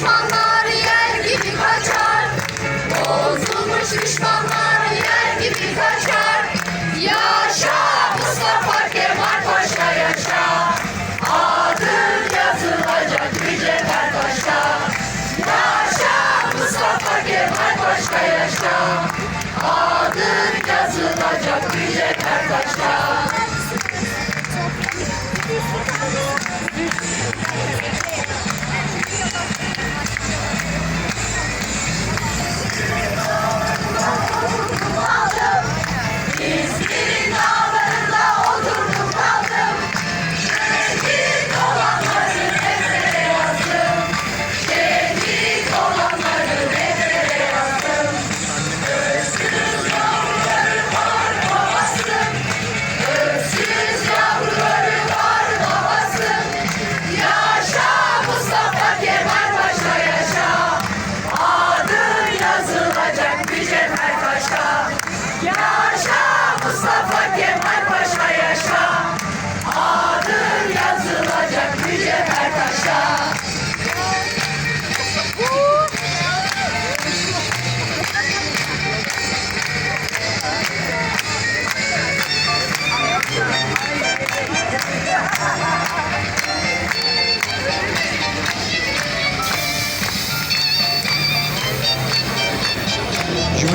düşmanlar yer gibi kaçar. Bozulmuş düşmanlar yer gibi kaçar. Yaşa Mustafa Kemal Paşa yaşa. Adın yazılacak mücevher taşa Yaşa Mustafa Kemal Paşa yaşa. Adın yazılacak mücevher taşa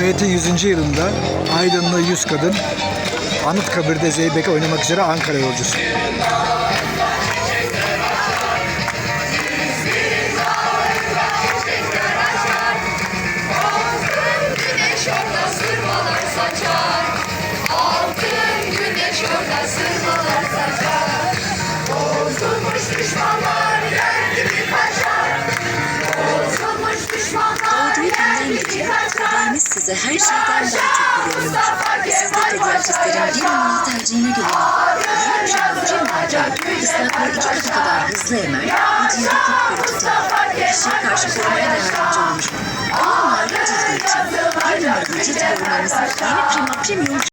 Cumhuriyet'in 100. yılında Aydınlı 100 kadın Anıtkabir'de Zeybek'e oynamak üzere Ankara yolcusu. Güneş size her şeyden daha çok güveniyor. Siz de pediatristlerin bir numaralı tercihine güvenin. Jim Jim ıslaklığı iki katı kadar hızlı emer ve cildi kupkuru tutar. Kişiye karşı korumaya da yardımcı olur. Onun narin cildi için bir numaralı cilt korumanız yeni Prima Premium